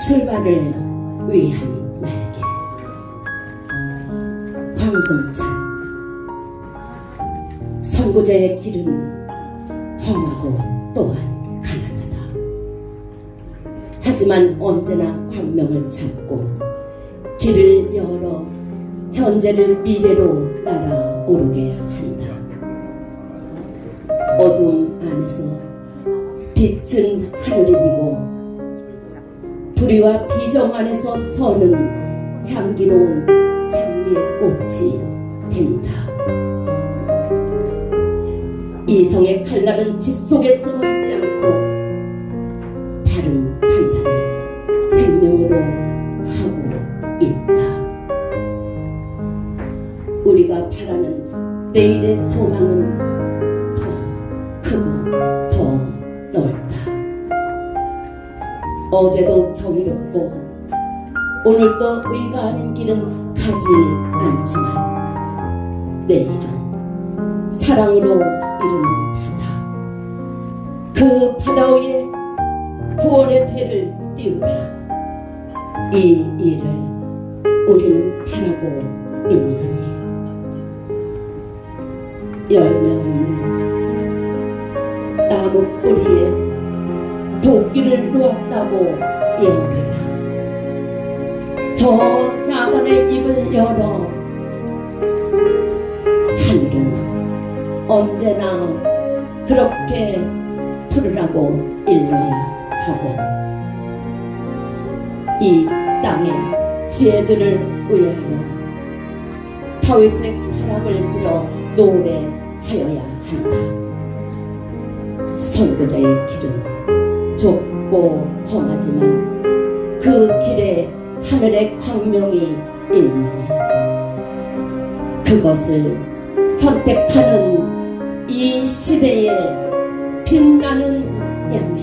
출발을 위한 날개. 황금찬 선구자의 길은 험하고 또한 가난하다. 하지만 언제나 광명을 찾고 길을 열어 현재를 미래로 날아오르게 한다. 어둠 안에서 빛은 하늘이 되고 불의와 비정 안에서 서는 향기로운 장미의 꽃이 된다. 이성의 칼날은 집 속에 숨어 있지 않고 바른 판단을 생명으로 하고 있다. 우리가 바라는 내일의 소망은 어제도 정의롭고 오늘도 의가 아닌 길은 가지 않지만 내일은 사랑으로 이루는 바다. 그 바다 위에 구원의 배를 띄우라. 이 일을 우리는 바라고 있느니. 열매 없는 나무 뿌리에 도끼를 놓았다고 예언하라. 저 나단의 입을 열어 하늘은 언제나 그렇게 부르라고 일러야 하고 이 땅의 지혜들을 위하여 다윗의 타락을 빌어 노래하여야 한다. 선구자의 길은 좁고 험하지만 그 길에 하늘의 광명이 있느니 그것을 선택하는 이 시대에 빛나는 되자